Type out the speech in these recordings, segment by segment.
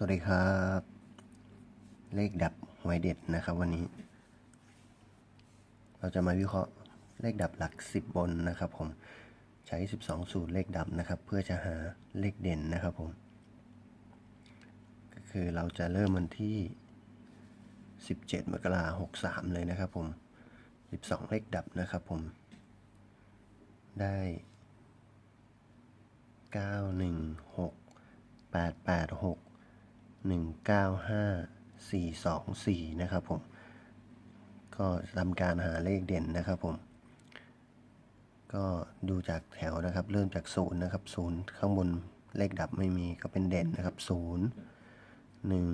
สวัสดีครับ เลขดับหวยเด็ดนะครับวันนี้ เราจะมาวิเคราะห์เลขดับหลัก 10 บนนะครับผมใช้ 12 สูตรเลขดับนะครับ เพื่อจะหาเลขเด่นนะครับผม ก็คือเราจะเริ่มวันที่ 17 มกราคม63เลยนะครับผม 12 เลขดับนะครับผม ได้ 916 886 195 424 นะครับผม ก็ทำการหาเลขเด่นนะครับผม ก็ดูจากแถวนะครับ เริ่มจากศูนย์นะครับศูนย์ข้างบนเลขดับไม่มีก็เป็นเด่นนะครับศูนย์หนึ่ง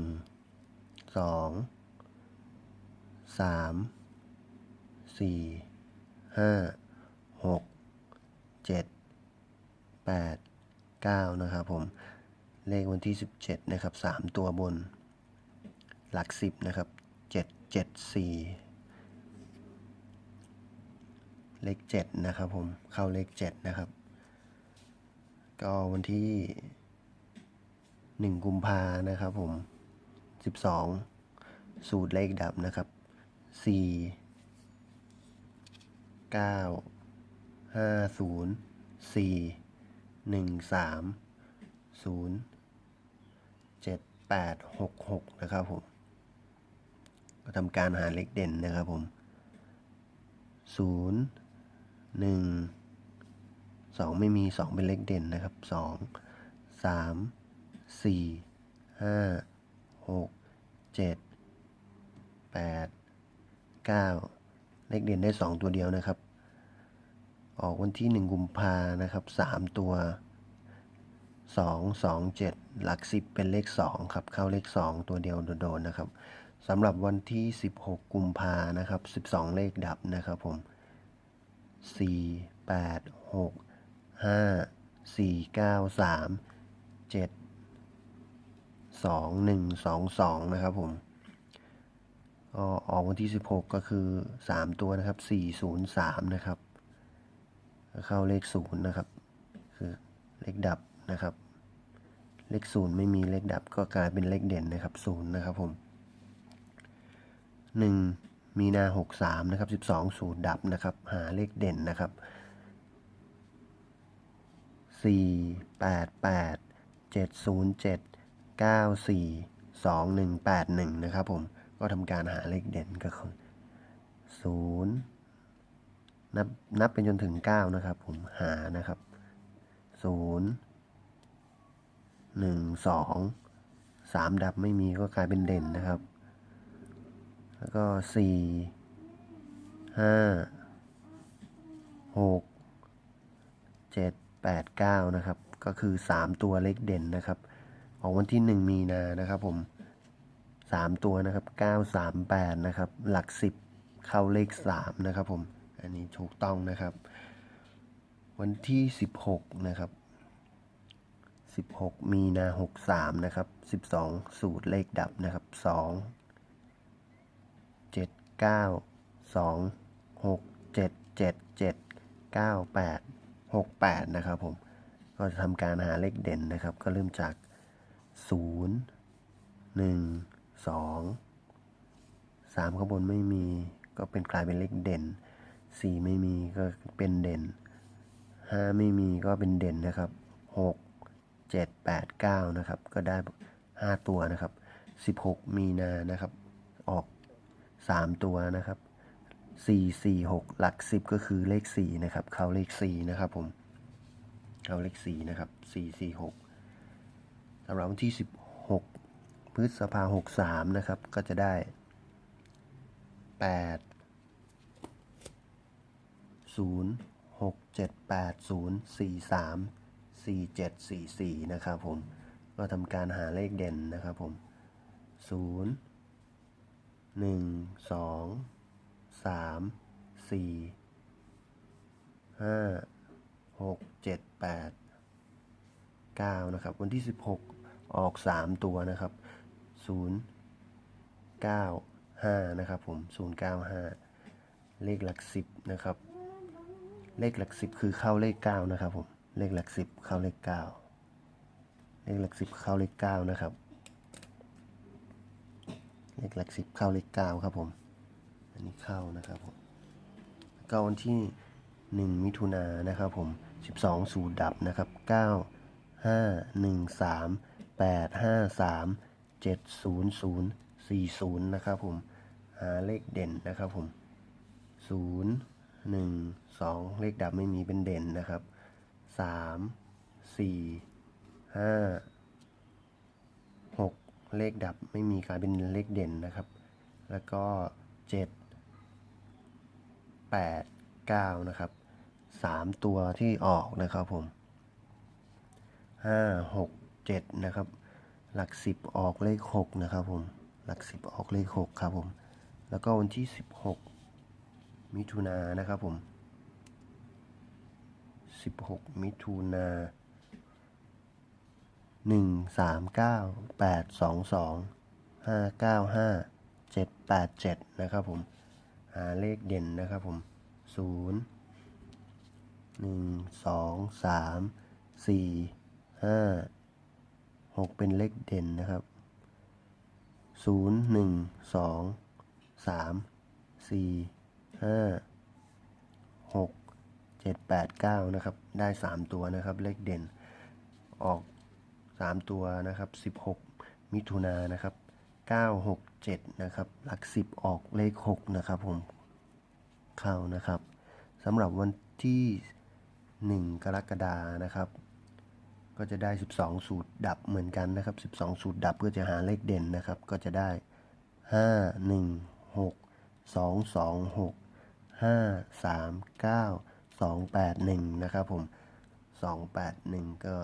สองสามสี่ห้าหกเจ็ดแปดเก้านะครับผม เลขวันที่ 17 นะครับ 3 ตัวบน หลัก 10 นะครับ 7 7 4 เลข 7 นะครับผม เข้าเลข 7 นะครับ ก็วันที่ 1 กุมภานะครับผม 12 สูตรเลขดับนะครับ 4 9 5 0 4 1 3ศู นย์เจ็ดแปดหกหกนะครับผมก็ทำการหาเลขเด่นนะครับผมศูนย์หนึ่งสองไม่มีสองเป็นเลขเด่นนะครับสองสามสี่ห้าหกเจ็ดแปดเก้าเลขเด่นได้สองตัวเดียวนะครับ ออกวันที่หนึ่งกุมภานะครับสามตัว สองสองเจ็ดหลักสิบเป็นเลขสองครับ เข้าเลขสองตัวเดียวโดดๆนะครับสำหรับวันที่สิบหกกุมภานะครับสิบสองเลขดับนะครับผมสี่แปดหกห้าสี่เก้าสามเจ็ดสองหนึ่งสองสองนะครับผมก็ออกวันที่สิบหกก็คือสามตัวนะครับสี่ศูนย์สามนะครับ เข้าเลขศูนย์นะครับ คือเลขดับ นะครับ เลขศูนย์ไม่มีเลขดับก็กลายเป็นเลขเด่นนะครับศูนย์นะครับผมหนึ่งมีนาหกสามนะครับสิบสองศูนย์ดับนะครับ หาเลขเด่นนะครับสี่แปดแปดเจ็ดศูนย์เจ็ดเก้าสี่สองหนึ่งแปดหนึ่งนะครับผมก็ทำการหาเลขเด่นก็คือศูนย์นับนับเป็นจนถึงเก้านะครับ ผมหานะครับศูนย์ หนึ่งสองสามดับไม่มีก็กลายเป็นเด่นนะครับ แล้วก็สี่ห้าหกเจ็ดแปดเก้านะครับ ก็คือสามตัวเลขเด่นนะครับ ของวันที่หนึ่งมีนานะครับผมสามตัวนะครับเก้าสามแปดนะครับ หลักสิบเข้าเลขสามนะครับผม อันนี้ถูกต้องนะครับ วันที่สิบหกนะครับ 16 มีนา 63 นะครับ 12 สูตรเลขดับนะครับ 2 7 9 2 6 7 7 7 9 8 6 8 นะครับผม ก็จะทำการหาเลขเด่นนะครับ ก็เริ่มจาก 0 1 2 3 ข้างบนไม่มี ก็เป็นกลายเป็นเลขเด่น 4 ไม่มีก็เป็นเด่น 5 ไม่มีก็เป็นเด่นนะครับ 6 7 8 9 นะครับ ก็ได้ 5 ตัวนะครับ 16 มีนานะครับ ออก 3 ตัวนะครับ 4 4 6 หลัก 10 ก็คือเลข 4 นะครับ เข้าเลข 4 นะครับผม เข้าเลข 4 นะครับ 4 4 6สำหรับวันที่ 16 พฤษภา63 นะครับ ก็จะได้ 8 0 6 7 8 0 4 3 4744 นะครับผม ก็ทำการหาเลขเด่นนะครับผม 0 1 2 3 4 5 6 7 8 9 นะครับ วันที่ 16 ออก 3 ตัวนะครับ 0 9 5 นะครับผม 095 เลขหลัก 10 นะครับ เลขหลัก 10 คือเข้าเลข 9 นะครับผม เลขหลักสิบเข้าเลขเก้าเลขหลักสิบเข้าเลขเก้านะครับ เลขหลักสิบเข้าเลขเก้าครับผม อันนี้เข้านะครับผมแล้วก็วันที่หนึ่งมิถุนายนนะครับผมสิบสองสูตรดับนะครับเก้าห้าหนึ่งสามแปดห้าสามเจ็ดศูนย์ศูนย์สี่ศูนย์นะครับผม หาเลขเด่นนะครับผมศูนย์หนึ่งสองเลขดับไม่มีเป็นเด่นนะครับ สามสี่ห้าหกเลขดับไม่มีกลายเป็นเลขเด่นนะครับ แล้วก็เจ็ดแปดเก้านะครับสามตัวที่ออกนะครับผมห้าหกเจ็ดนะครับ หลักสิบออกเลขหกนะครับผมหลักสิบออกเลขหกครับผม แล้วก็วันที่สิบหกมิถุนายนนะครับผม สิบหกมิถุนาหนึ่งสามเก้าแปดสองสองห้าเก้าห้าเจ็ดแปดเจ็ดนะครับผม หาเลขเด่นนะครับผมศูนย์หนึ่งสองสามสี่ห้าหกเป็นเลขเด่นนะครับศูนย์หนึ่งสองสามสี่ห้าหก เจ็ดแปดเก้านะครับ ได้สามตัวนะครับ เลขเด่นออกสามตัวนะครับสิบหกมิถุนานะครับเก้าหกเจ็ดนะครับ หลักสิบออกเลขหกนะครับผม เข้านะครับสำหรับวันที่หนึ่งกรกฎานะครับ ก็จะได้ 12 สูตรดับเหมือนกันนะครับ 12 สูตรดับเพื่อจะหาเลขเด่นนะครับ ก็จะได้ 5 1 6 2 2 6 5 3 9 2 8 1 นะครับผม 281 ก็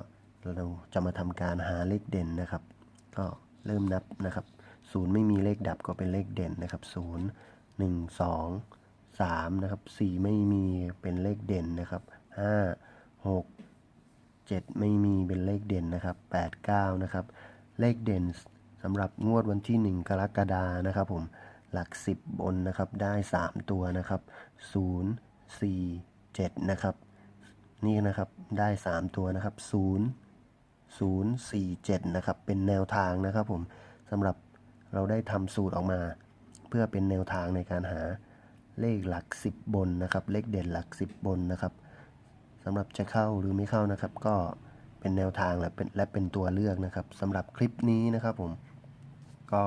เราจะมาทำการหาเลขเด่นนะครับ ก็เริ่มนับนะครับศูนย์ไม่มีเลขดับก็เป็นเลขเด่นนะครับศูนย์หนึ่งสองสามนะครับสี่ไม่มีเป็นเลขเด่นนะครับห้าหกเจ็ดไม่มีเป็นเลขเด่นนะครับแปดเก้านะครับ เลขเด่นสำหรับงวดวันที่หนึ่งกรกฎานะครับผม หลักสิบบนนะครับ ได้สามตัวนะครับศูน ย์สี่เจ็ดนะครับ นี่นะครับได้สามตัวนะครับศูนย์047 นะครับ เป็นแนวทางนะครับผมสำหรับเราได้ทำสูตรออกมา เพื่อเป็นแนวทางในการหาเลขหลัก 10 บนนะครับ เลขเด่นหลัก 10 บนนะครับสำหรับจะเข้าหรือไม่เข้านะครับ ก็เป็นแนวทางและเป็นและเป็นตัวเลือกนะครับสำหรับคลิปนี้นะครับผมก็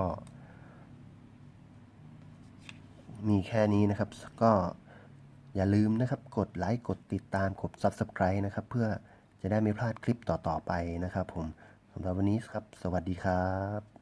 มีแค่นี้นะครับก็ อย่าลืมนะครับ กดไลค์กดติดตามกด Subscribe นะครับ เพื่อจะได้ไม่พลาดคลิปต่อๆไปนะครับผมสำหรับวันนี้ครับ สวัสดีครับ